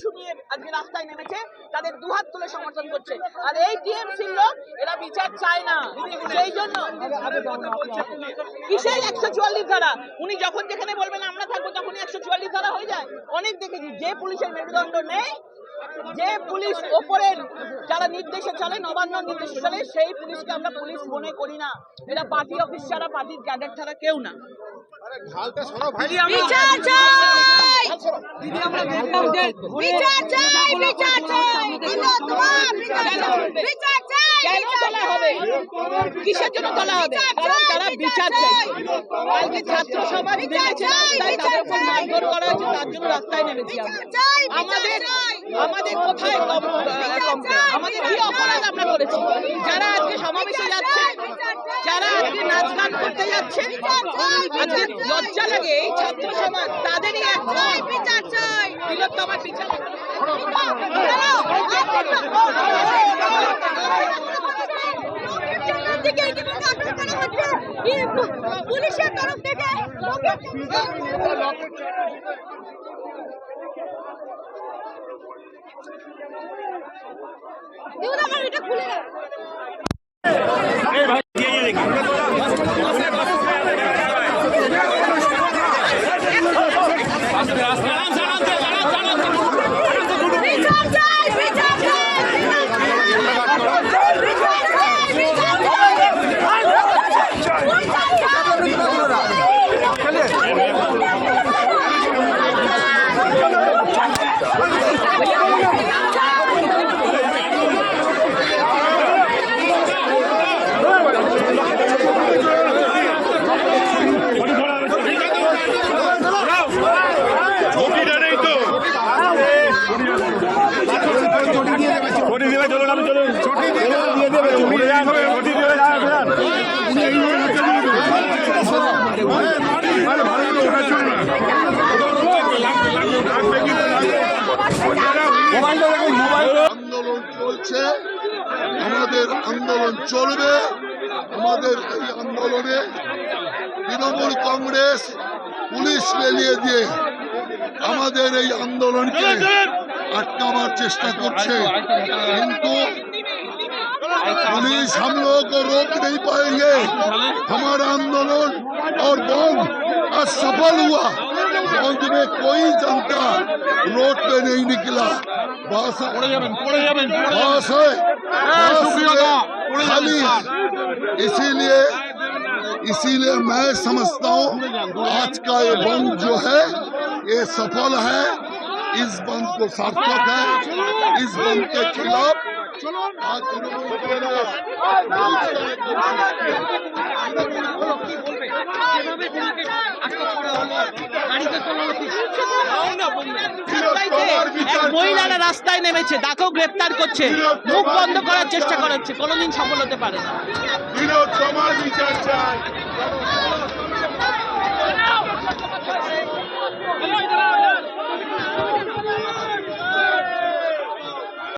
Issue আজকে রাস্তায় নেমেছে, তাদের দুহাত তুলে সমর্থন করছে। আর এই টিএমসির লোক এরা বিচার চায় না। সেই জন্য কিসের একশো চুয়াল্লিশ ধারা? উনি যখন যেখানে বলবেন, আমরা থাকব, তখনই একশো চুয়াল্লিশ ধারা হয়ে যায়। অনেক দেখেছি, যে পুলিশের মেরুদণ্ড নেই, যে পুলিশ ওপরের যারা নির্দেশে চলে, নবান্ন নির্দেশে চলে, সেই পুলিশকে আমরা পুলিশ মনে করি না। এটা পার্টি অফিস ছাড়া পার্টির ক্যাডার ছাড়া কেউ না। বিচার চাই বিচার চাই বিচার চাই বিচার চাই কেন তোলা হবে কিসের জন্য তোলা হবে কারণ তারা বিচার চাইছে কালকে ছাত্র সমাজ রাস্তায় তাদের উপর মারধর করা হয়েছে তার জন্য রাস্তায় নেমেছি আমাদের আমাদের কোথায় আমাদের কি অপরাধ আমরা করেছি যারা আজকে যাচ্ছে যারা আজকে নাচ গান করতে যাচ্ছে, আজকে লজ্জা লাগে এই ছাত্র সমাজ। তাদেরই এক বিচার চাই। তিলোত্তমার বিচার। পুলিশের তরফ থেকে আমার এটা খুলে চলুন দিয়ে দেবে দিয়ে যাবে। আন্দোলন চলছে আমাদের আন্দোলন চলবে আমাদের এই আন্দোলনে তৃণমূল কংগ্রেস পুলিশ লেলিয়ে দিয়ে আমাদের এই আন্দোলনকে আটকাবার চেষ্টা করছে কিন্তু पुलिस हम लोगों को रोक नहीं पाएंगे हमारा आंदोलन और बंद असफल हुआ बंद में कोई जनता रोड पे नहीं निकला बस बस है बस में खाली है इसीलिए इसीलिए मैं समझता हूँ आज का ये बंद जो है ये सफल है इस बंद को सार्थक है इस बंद के खिलाफ आज तृणमूल कांग्रेस এক মহিলারা রাস্তায় নেমেছে তাকেও গ্রেপ্তার করছে মুখ বন্ধ করার চেষ্টা করা হচ্ছে কোনোদিন সফল হতে পারে না